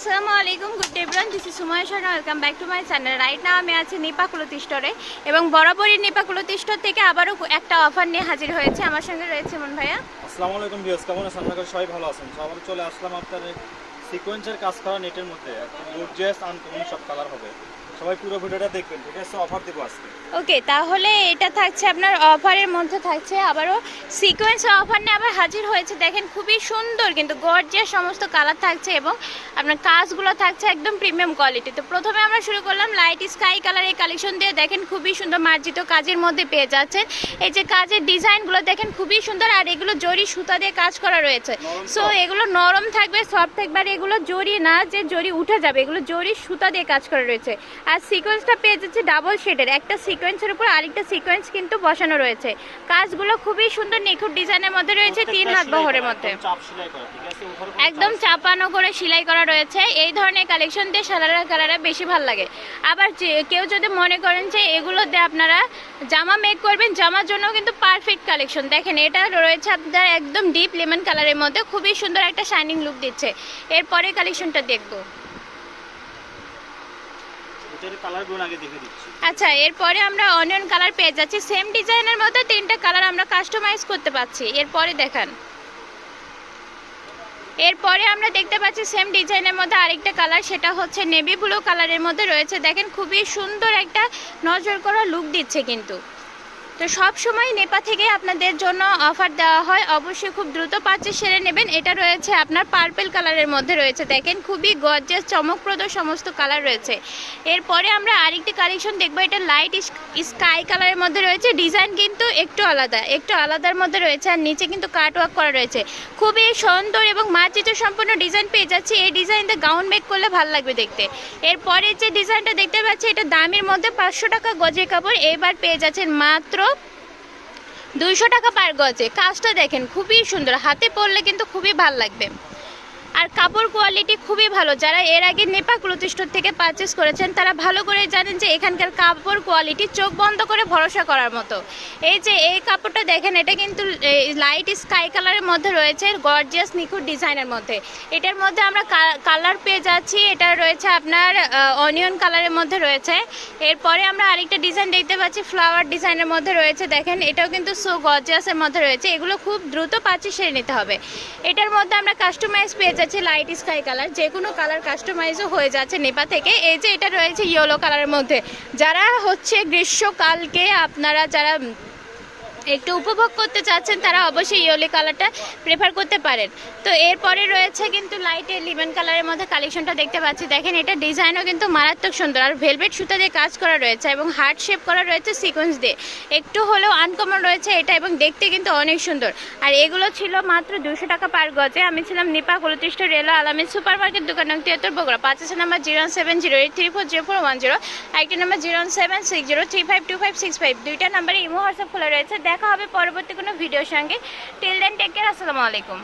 আসসালামু আলাইকুম good day bran this is Sumoy Sharma welcome back to my channel right now আমি আছি নিপা কুলতি স্টোরে এবং বরাবরই নিপা কুলতি স্টোর থেকে আবারও একটা অফার নিয়ে হাজির হয়েছে আমার সঙ্গে রয়েছে মন ভাইয়া। আসসালামু আলাইকুম ভিউয়ার্স কেমন আছেন? আপনারা সবাই ভালো আছেন। তো আবার চলে আসলাম আপনাদের সিকোয়েন্সের কাজ করা নেটের মধ্যে। গর্জিয়াস আনকমন সব কালার হবে। সবাই পুরো ভিডিওটা দেখবেন ঠিক আছে? অফার দেবো আজকে। ওকে তাহলে এটা থাকছে আপনার অফারের মধ্যে থাকছে আবারও সিকোয়েন্স অফার নিয়ে আবার হাজির হয়েছে। দেখেন খুবই সুন্দর কিন্তু গর্জিয়াস সমস্ত কালার থাকছে এবং আপনার কাজগুলো থাকছে একদম প্রিমিয়াম কোয়ালিটি তো প্রথমে আমরা শুরু করলাম লাইট স্কাই কালারের কালেকশন দিয়ে। দেখেন খুবই সুন্দর মার্জিত কাজের মধ্যে পেয়ে যাচ্ছেন। এই যে কাজের ডিজাইনগুলো দেখেন খুবই সুন্দর আর এগুলো জরি সুতা দিয়ে কাজ করা রয়েছে। সো এগুলো নরম থাকবে সফট থাকবে আর এগুলো জরি না যে জরি উঠে যাবে এগুলো জরি সুতা দিয়ে কাজ করা রয়েছে। আর সিকোয়েন্সটা পেয়ে যাচ্ছে ডাবল শেডের একটা সিকোয়েন্সের উপর আরেকটা সিকোয়েন্স কিন্তু বসানো রয়েছে। কাজগুলো খুবই সুন্দর নিখুঁত ডিজাইনের মধ্যে রয়েছে তিন হাত বহরের মধ্যে। একদম চাপানো করে সেলাই করা রয়েছে। এই ধরনের কালেকশন দিয়ে সারারা কালারে বেশি ভালো লাগে। আবার কেউ যদি মনে করেন যে এগুলো দিয়ে আপনারা জামা মেক করবেন জামার জন্য কিন্তু পারফেক্ট কালেকশন দেখেন এটা রয়েছে আপনার একদম ডিপ লেমন কালারের মধ্যে। খুবই সুন্দর একটা শাইনিং লুক দিচ্ছে। এরপরে কালেকশনটা দেখব। আচ্ছা এরপরে আমরা অনিয়ন কালার পেয়ে যাচ্ছি। সেম ডিজাইনের মধ্যে তিনটা কালার আমরা কাস্টমাইজ করতে পারছি। এরপরে দেখান। এরপরে আমরা দেখতে পাচ্ছি সেম ডিজাইনের মধ্যে আরেকটা কালার সেটা হচ্ছে নেভি ব্লু কালারের মধ্যে রয়েছে। দেখেন, খুবই সুন্দর একটা নজর করা লুক দিচ্ছে কিন্তু। তো সব সময় নেপা থেকে আপনাদের জন্য অফার দেওয়া হয়। অবশ্যই খুব দ্রুত পাচ্ছে সেরে নেবেন। এটা রয়েছে আপনার পার্পেল কালারের মধ্যে রয়েছে। দেখেন, খুবই গর্জিয়াস চমকপ্রদ সমস্ত কালার রয়েছে। এরপরে আমরা আরেকটি কালেকশন দেখব। এটা লাইট স্কাই কালারের মধ্যে রয়েছে। ডিজাইন কিন্তু একটু আলাদা, একটু আলাদার মধ্যে রয়েছে। আর নিচে কিন্তু কাট ওয়ার্ক করা রয়েছে। খুবই সুন্দর এবং মার্জিত সম্পূর্ণ ডিজাইন পেয়ে যাচ্ছি। এই ডিজাইনটা গাউন মেক করলে ভালো লাগবে দেখতে। এরপরে যে ডিজাইনটা দেখতে পাচ্ছি, এটা দামের মধ্যে পাঁচশো টাকা গজের কাপড়। এবার পেয়ে যাচ্ছেন মাত্র দুইশো টাকা পার গজে। কাজটা দেখেন খুবই সুন্দর। হাতে পরলে কিন্তু খুবই ভালো লাগবে। আর কাপড় কোয়ালিটি খুবই ভালো। যারা এর আগে নেপা ক্লথ স্টোর থেকে পারচেস করেছেন, তারা ভালো করে জানেন যে এখানকার কাপড় কোয়ালিটি চোখ বন্ধ করে ভরসা করার মতো। এই যে এই কাপড়টা দেখেন, এটা কিন্তু লাইট স্কাই কালারের মধ্যে রয়েছে গর্জিয়াস নিখুঁত ডিজাইনের মধ্যে। এটার মধ্যে আমরা কালার পেয়ে যাচ্ছি। এটা রয়েছে আপনার অনিয়ন কালারের মধ্যে রয়েছে। এরপরে আমরা আরেকটা ডিজাইন দেখতে পাচ্ছি ফ্লাওয়ার ডিজাইনের মধ্যে রয়েছে। দেখেন, এটাও কিন্তু সো গর্জিয়াসের মধ্যে রয়েছে। এগুলো খুব দ্রুত পাচ্ছি সেরে নিতে হবে। এটার মধ্যে আমরা কাস্টমাইজ পেয়ে যাচ্ছি। লাইট স্কাই কালার যে কোনো কালার কাস্টমাইজও হয়ে যাচ্ছে নেপা থেকে। এই যে এটা রয়েছে ইয়েলো কালারের মধ্যে। যারা হচ্ছে গ্রীষ্মকালকে আপনারা যারা একটু উপভোগ করতে চাচ্ছেন তারা অবশ্যই ইয়েলো কালারটা প্রেফার করতে পারেন। তো এরপরে রয়েছে কিন্তু লাইটে লিমন কালারের মধ্যে কালেকশনটা দেখতে পাচ্ছি। দেখেন, এটা ডিজাইনও কিন্তু মারাত্মক সুন্দর। আর ভেলভেট সুতা দিয়ে কাজ করা রয়েছে এবং হার্ট শেপ করা রয়েছে সিকোয়েন্স দিয়ে। একটু হলেও আনকমন রয়েছে এটা এবং দেখতে কিন্তু অনেক সুন্দর। আর এগুলো ছিল মাত্র দুশো টাকা পার গজে। আমি ছিলাম নিপা কলতিষ্ঠ রেলো আলামী সুপার মার্কেট দোকান নং তিয়াত্তর Bogura. পাঁচাশি number zero seven zero eight three four zero four one zero. একটা number zero seven six zero three five two five six five. দুইটা নাম্বারে ইমো হোয়াটসঅ্যাপ খোলা রয়েছে। দেখা হবে পরবর্তী কোনো ভিডিওর সঙ্গে। টিল দেন টেক কেয়ার আসসালামু আলাইকুম